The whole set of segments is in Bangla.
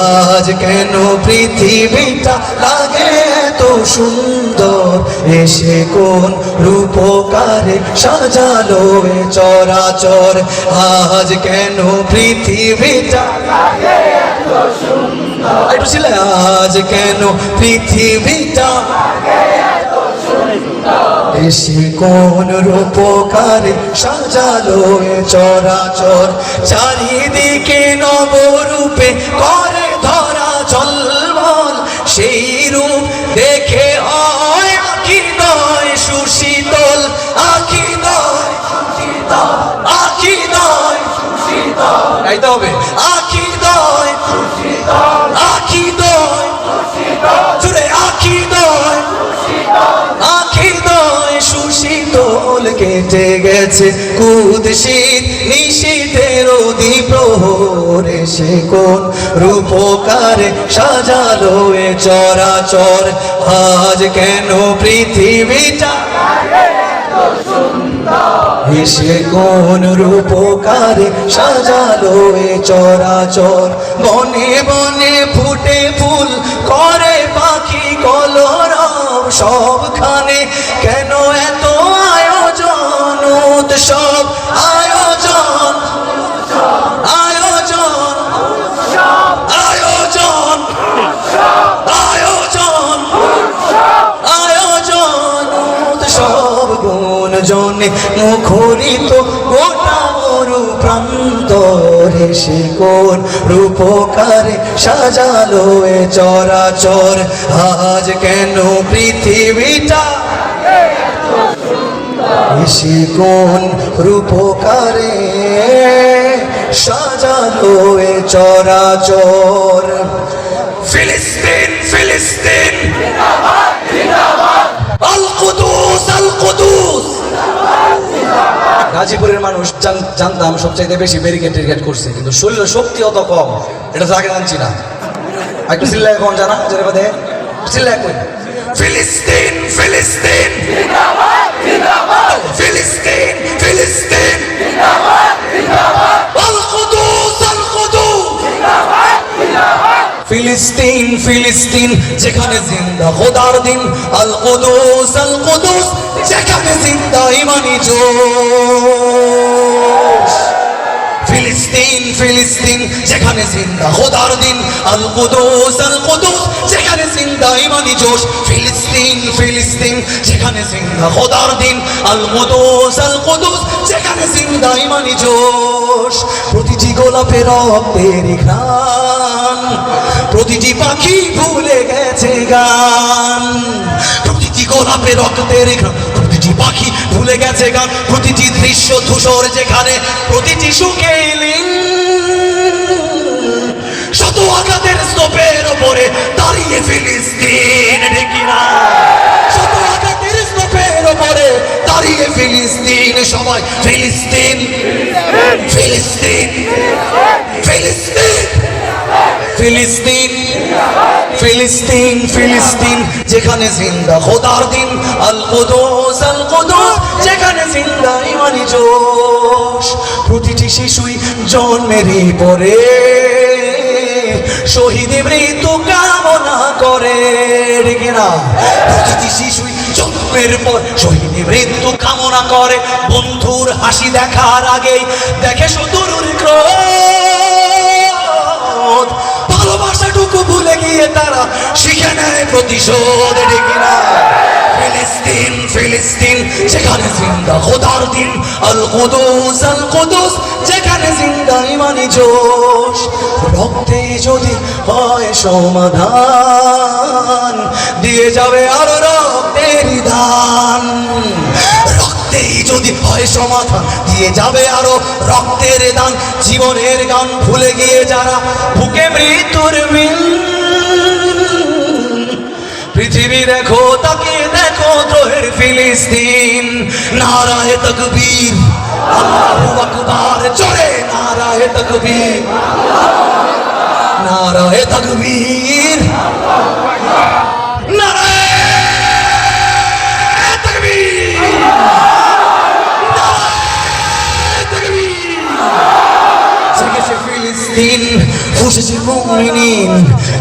আজ কেন পৃথিবীটা লাগে এত সুন্দর? এসে কোন রূপকারে সাজালো চরাচর? আজ কেন পৃথিবীটা লাগে এত সুন্দর? একটু ছিল আজ কেন পৃথিবীটা এসে কোন রূপকারে সাজালো চরাচর? চারিদিকে নবরূপে করে চলবল সেই রূপ দেখে হয় আখি নয় সুশীতল আখি নয় আখি নয় গাইতে হবে। আখি নয় আখি কেটে গেছে কুদশীত নিশীতের প্রহর এসে কোন রূপকারে সাজালো এ চরাচর। আজ কেন পৃথিবীটা এসে কোন রূপকারে সাজালো এ চরাচর? বনে বনে ফুটে ফুল করে পাখি কলরব সবখানে। কেন জনে মুখরিত, গোটা মরু প্রান্তরে সে কোন রূপকারে সাজালো এ চরাচর। আজ কেন পৃথিবীটা সে কোন রূপকারে সাজালো এ চরাচর? ফিলিস্তিন ফিলিস্তিন। আল কুদুস। গাজীপুরের মানুষ জান- জানতাম সবচাইতে বেশি ব্যারিকেড টেরিকেড করছে, কিন্তু শরীরের শক্তি অত কম। এটা তো আগে জানছি না। একটু চিল্লায় কম জানা, জোরে বাদে। চিল্লায় কই? ফিলিস্তিন ফিলিস্তিন, যেখানে জিন্দা খোদার দিন আল কুদুস আল কুদুস যেখানে জিন্দা ইমানি জোশ। ফিলিস্তিন ফিলিস্তিন, যেখানে জিন্দা খোদার দিন আল কুদুস আল কুদুস যেখানে জিন্দা ইমানি জোশ। ফিলিস্তিন ফিলিস্তিন, যেখানে জিন্দা খোদার দিন আল কুদুস আল কুদুস যেখানে জিন্দা ইমানি জোশ। প্রতিটি গোলাপের রক্তের ঘ্রাণ প্রতিটি পাখি ভুলে গেছে গান। প্রতিটি গোলাপের রক্তের প্রতিটি পাখি ভুলে গেছে গান। প্রতিটি দৃশ্য ধূসর যেখানে, প্রতিটি সুখে শত আঘাতের স্তূপের ওপরে দাঁড়িয়ে ফিলিস্তিন না? শত আঘাতের স্তূপের ওপরে দাঁড়িয়ে ফিলিস্তিন, সবাই ফিলিস্তিন ফিলিস্তিন। ফিলিস্তিন ফিলিস্তিন ফিলিস্তিন, যেখানে জিন্দা খোদার দিন, আল কুদুস আল কুদুস, যেখানে জিন্দা ইমানি জোশ। প্রতিটি শিশুই জন্মেরই পরে, শহীদ মৃত্যু কামনা করে, ঠিক না? প্রতিটি শিশুই জন্মের পর শহীদ মৃত্যু কামনা করে। বন্ধুর হাসি দেখার আগেই দেখে শত্রুর ক্রোধ। প্রতিশোধ ঠিক না ফিলিস্তিন ফিলিস্তিন, যেখানে জিন্দা খোদার দিন আল কুদুস আল কুদুস যেখানে জিন্দা ইমানি জোশ। রক্তে যদি হয় সমাধান, দিয়ে যাবে আরও রক্তের দান রক্তেই যদি হয় সমাধান, দিয়ে যাবে আরও রক্তের দান জীবনের গান ভুলে গিয়ে যারা বুকে মৃত্যুর মিল পৃথিবী দেখো, তাকে দেখো, দ্রোহের ফিলিস্তিন। নারায় তকবীর, আল্লাহু আকবার, জোরে, নারায় তকবীর। নারায় তকবীর। নারায় ফুসেছে মুমিনিন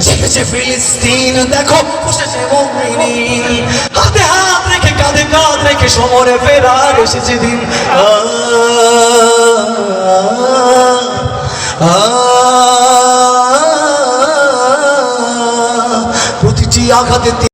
জেগেছে ফিলিস্তিন, দেখো, বসেছে মুমিনিন। হাতে হাত রেখে, কাঁধে কাঁধ রেখে সমরে ফেরার এসেছে দিন।